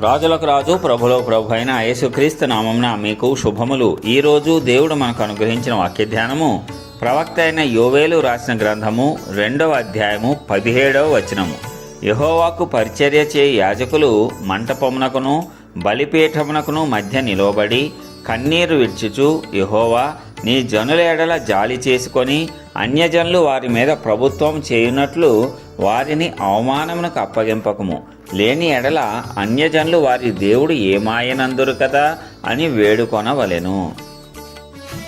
రాజులకు రాజు ప్రభులో ప్రభు అయిన యేసుక్రీస్తు నామంన మీకు శుభములు. ఈరోజు దేవుడు మనకు అనుగ్రహించిన వాక్య ధ్యానము ప్రవక్త అయిన యోవేలు రాసిన గ్రంథము రెండవ అధ్యాయము పదిహేడవ వచనము. యహోవాకు పరిచర్య చే యాజకులు మంటపమునకును బలిపీఠమునకును మధ్య నిలవబడి కన్నీరు విడ్చుచు యహోవా నీ జనుల ఎడల జాలి చేసుకొని అన్యజనులు వారి మీద ప్రభుత్వం చేయునట్లు వారిని అవమానమునకు అప్పగింపకము. లేని ఎడల అన్యజనులు వారి దేవుడు ఏమాయనందురు కదా అని వేడుకొనవలెను.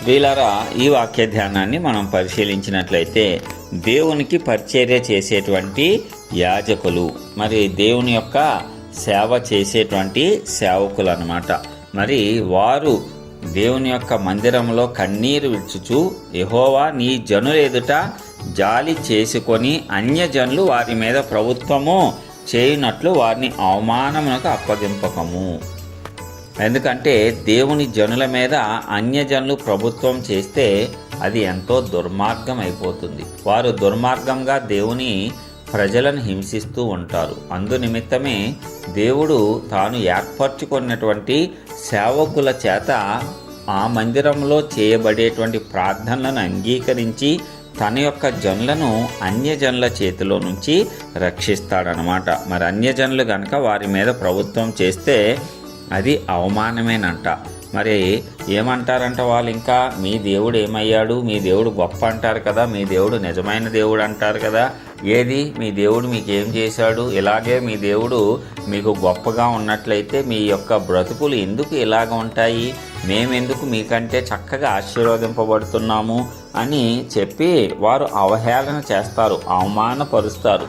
వీలరా ఈ వాక్య ధ్యానాన్ని మనం పరిశీలించినట్లయితే దేవునికి పరిచర్య చేసేటువంటి యాజకులు మరి దేవుని యొక్క సేవ చేసేటువంటి సేవకులు అన్నమాట మరి వారు దేవుని యొక్క మందిరంలో కన్నీరు విడుచుచు యహోవా నీ జనులు ఎదుట జాలి చేసుకొని అన్యజనులు వారి మీద ప్రభుత్వము చేయునట్లు వారిని అవమానమునకు అప్పగింపకము. ఎందుకంటే దేవుని జనుల మీద అన్యజనులు ప్రభుత్వం చేస్తే అది ఎంతో దుర్మార్గం అయిపోతుంది వారు దుర్మార్గంగా దేవుని ప్రజలను హింసిస్తూ ఉంటారు. అందు నిమిత్తమే దేవుడు తాను ఏర్పరచుకున్నటువంటి సేవకుల చేత ఆ మందిరంలో చేయబడేటువంటి ప్రార్థనలను అంగీకరించి తన యొక్క జనులను అన్యజనుల చేతిలో నుంచి రక్షిస్తాడనమాట మరి అన్యజనులు కనుక వారి మీద ప్రభుత్వం చేస్తే అది అవమానమేనంట. మరి ఏమంటారంట వాళ్ళు ఇంకా? మీ దేవుడు ఏమయ్యాడు? మీ దేవుడు గొప్ప అంటారు కదా? మీ దేవుడు నిజమైన దేవుడు అంటారు కదా? ఏది? మీ దేవుడు మీకు ఏం చేశాడు? ఇలాగే మీ దేవుడు మీకు గొప్పగా ఉన్నట్లయితే మీ యొక్క బ్రతుకులు ఎందుకు ఇలాగ ఉంటాయి? మేమెందుకు మీకంటే చక్కగా ఆశీర్వదింపబడుతున్నాము? అని చెప్పి వారు అవహేళన చేస్తారు అవమానపరుస్తారు.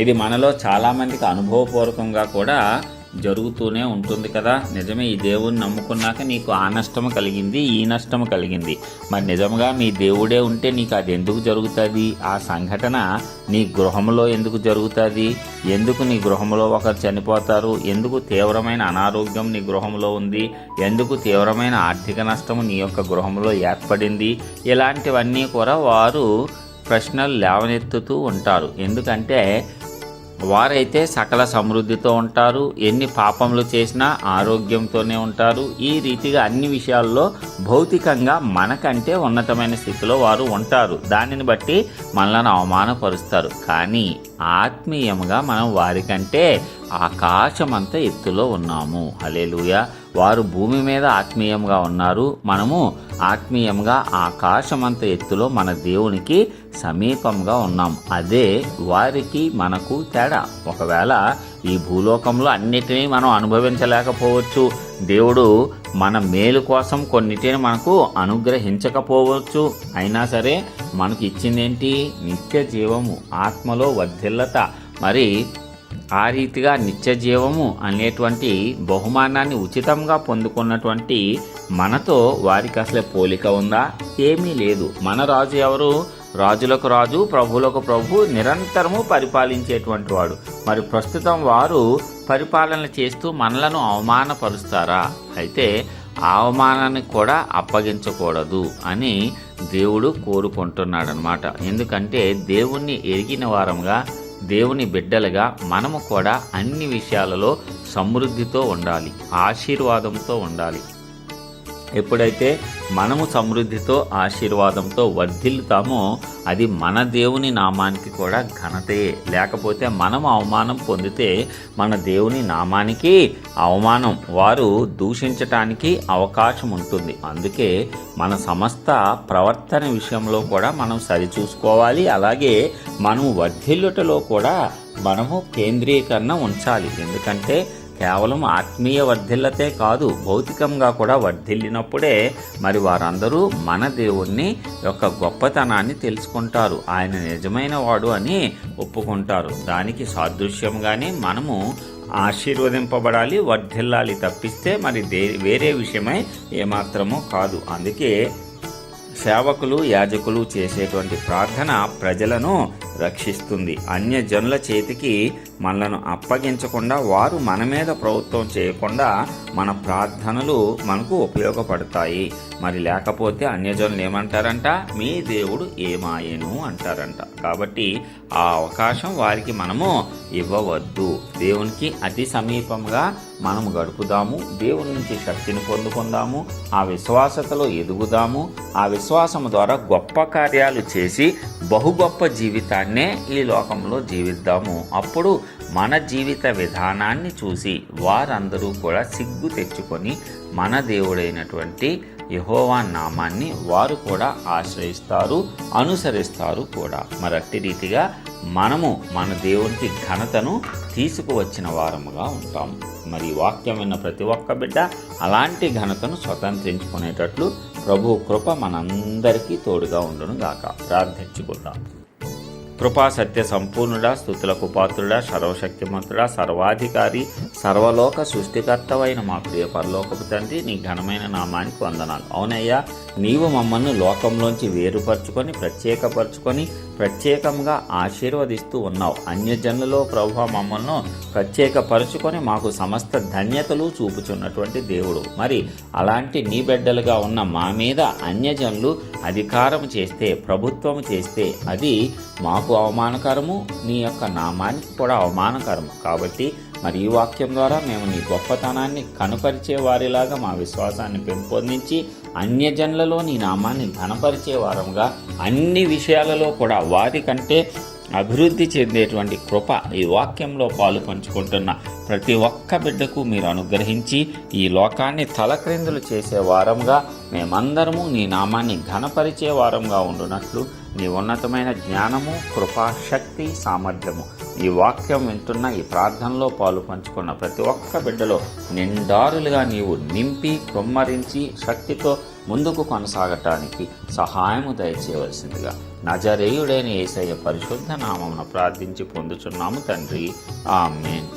ఇది మనలో చాలామందికి అనుభవపూర్వకంగా కూడా జరుగుతూనే ఉంటుంది కదా. నిజమే ఈ దేవుడిని నమ్ముకున్నాక నీకు ఆ నష్టం కలిగింది ఈ నష్టం కలిగింది. మరి నిజంగా మీ దేవుడే ఉంటే నీకు అది ఎందుకు జరుగుతుంది? ఆ సంఘటన నీ గృహంలో ఎందుకు జరుగుతుంది? ఎందుకు నీ గృహంలో ఒకరు చనిపోతారు? ఎందుకు తీవ్రమైన అనారోగ్యం నీ గృహంలో ఉంది? ఎందుకు తీవ్రమైన ఆర్థిక నష్టం నీ యొక్క గృహంలో ఏర్పడింది? ఇలాంటివన్నీ కూడా వారు ప్రశ్నలు లేవనెత్తుతూ ఉంటారు. ఎందుకంటే వారైతే సకల సమృద్ధితో ఉంటారు ఎన్ని పాపములు చేసినా ఆరోగ్యంతోనే ఉంటారు. ఈ రీతిగా అన్ని విషయాల్లో భౌతికంగా మనకంటే ఉన్నతమైన స్థితిలో వారు ఉంటారు. దానిని బట్టి మనల్ని అవమానపరుస్తారు. కానీ ఆత్మీయంగా మనం వారికంటే ఆకాశమంత ఎత్తులో ఉన్నాము. హలేలుయ వారు భూమి మీద ఆత్మీయంగా ఉన్నారు. మనము ఆత్మీయంగా ఆకాశమంత ఎత్తులో మన దేవునికి సమీపంగా ఉన్నాం. అదే వారికి మనకు తేడా. ఒకవేళ ఈ భూలోకంలో అన్నిటినీ మనం అనుభవించలేకపోవచ్చు. దేవుడు మన మేలు కోసం కొన్నిటిని మనకు అనుగ్రహించకపోవచ్చు. అయినా సరే మనకు ఇచ్చిందేంటి? నిత్య జీవము ఆత్మలో వర్ధిల్లత. మరి ఆ రీతిగా నిత్య జీవము అనేటువంటి బహుమానాన్ని ఉచితంగా పొందుకున్నటువంటి మనతో వారికి అసలే పోలిక ఉందా? ఏమీ లేదు. మన రాజు ఎవరు? రాజులకు రాజు ప్రభువులకు ప్రభు నిరంతరము పరిపాలించేటువంటి వాడు. మరి ప్రస్తుతం వారు పరిపాలన చేస్తూ మనలను అవమానపరుస్తారా? అయితే అవమానాన్ని కూడా అప్పగించకూడదు అని దేవుడు కోరుకుంటున్నాడనమాట ఎందుకంటే దేవుణ్ణి ఎరిగిన వారంగా దేవుని బిడ్డలుగా మనము కూడా అన్ని విషయాలలో సమృద్ధితో ఉండాలి ఆశీర్వాదంతో ఉండాలి. ఎప్పుడైతే మనము సమృద్ధితో ఆశీర్వాదంతో వర్ధిల్లుతామో అది మన దేవుని నామానికి కూడా ఘనతే. లేకపోతే మనం అవమానం పొందితే మన దేవుని నామానికి అవమానం. వారు దూషించటానికి అవకాశం ఉంటుంది. అందుకే మన సమస్త ప్రవర్తన విషయంలో కూడా మనం సరిచూసుకోవాలి అలాగే మనం వర్ధిల్లుటలో కూడా మనము కేంద్రీకరణ ఉంచాలి. ఎందుకంటే కేవలం ఆత్మీయ వర్ధిల్లతే కాదు భౌతికంగా కూడా వర్ధిల్లినప్పుడే మరి వారందరూ మన దేవుణ్ణి యొక్క గొప్పతనాన్ని తెలుసుకుంటారు. ఆయన నిజమైన వాడు అని ఒప్పుకుంటారు. దానికి సాదృశ్యంగానే మనము ఆశీర్వదింపబడాలి వర్ధిల్లాలి తప్పిస్తే మరి దే వేరే విషయమై ఏమాత్రమో కాదు. అందుకే సేవకులు యాజకులు చేసేటువంటి ప్రార్థన ప్రజలను రక్షిస్తుంది. అన్యజనుల చేతికి మనలను అప్పగించకుండా వారు మన మీద ప్రభుత్వం చేయకుండా మన ప్రార్థనలు మనకు ఉపయోగపడతాయి. మరి లేకపోతే అన్యజనులు ఏమంటారంట? మీ దేవుడు ఏమాయను అంటారంట. కాబట్టి ఆ అవకాశం వారికి మనము ఇవ్వవద్దు. దేవునికి అతి సమీపంగా మనము గడుపుదాము. దేవుని నుంచి శక్తిని పొందుకుందాము. ఆ విశ్వాసతలో ఎదుగుదాము. ఆ విశ్వాసము ద్వారా గొప్ప కార్యాలు చేసి బహు గొప్ప జీవితాన్నే ఈ లోకంలో జీవిద్దాము. అప్పుడు మన జీవిత విధానాన్ని చూసి వారందరూ కూడా సిగ్గు తెచ్చుకొని మన దేవుడైనటువంటి యహోవా నామాన్ని వారు కూడా ఆశ్రయిస్తారు అనుసరిస్తారు కూడా. మరట్టి రీతిగా మనము మన దేవునికి ఘనతను తీసుకువచ్చిన వారముగా ఉంటాం. మరి వాక్యం విన్న ప్రతి ఒక్క బిడ్డ అలాంటి ఘనతను స్వతంత్రించుకునేటట్లు ప్రభు కృప మనందరికీ తోడుగా ఉండును గాక ప్రార్థించుకుందాం. కృపా సత్య సంపూర్ణుడా స్థుతులకు పాత్రుడా సర్వశక్తిమంతుడా సర్వాధికారి సర్వలోక సృష్టికర్తవైన మా ప్రియ పరలోకపు తండ్రి నీ ఘనమైన నామానికి వందనాలు. అవునయ్యా నీవు మమ్మల్ని లోకంలోంచి వేరుపరుచుకొని ప్రత్యేకపరుచుకొని ప్రత్యేకంగా ఆశీర్వదిస్తూ ఉన్నావు. అన్యజనులలో ప్రభు మమ్మల్ని ప్రత్యేకపరుచుకొని మాకు సమస్త ధన్యతలు చూపుచున్నటువంటి దేవుడు. మరి అలాంటి నీ బిడ్డలుగా ఉన్న మా మీద అన్యజనులు అధికారం చేస్తే ప్రభుత్వం చేస్తే అది మాకు అవమానకరము నీ యొక్క నామానికి కూడా అవమానకరము. కాబట్టి మరి ఈ వాక్యం ద్వారా మేము నీ గొప్పతనాన్ని కనుపరిచే వారిలాగా మా విశ్వాసాన్ని పెంపొందించి అన్యజనులలో నీ నామాన్ని ఘనపరిచే వారంగా అన్ని విషయాలలో కూడా వారి కంటే అభివృద్ధి చెందేటువంటి కృప ఈ వాక్యంలో పాలు పంచుకుంటున్న ప్రతి ఒక్క బిడ్డకు మీరు అనుగ్రహించి ఈ లోకాన్ని తలక్రిందులు చేసే వారంగా మేమందరము నీ నామాన్ని ఘనపరిచే వారంగా ఉండునట్లు నీ ఉన్నతమైన జ్ఞానము కృపా శక్తి సామర్థ్యము ఈ వాక్యం వింటున్న ఈ ప్రార్థనలో పాలు పంచుకున్న ప్రతి ఒక్క బిడ్డలో నిండారులుగా నీవు నింపి కుమ్మరించి శక్తితో ముందుకు కొనసాగటానికి సహాయము దయచేయవలసిందిగా నజరేయుడైన ఏసయ్య పరిశుద్ధ నామమున ప్రార్థించి పొందుచున్నాము తండ్రి. ఆమెన్.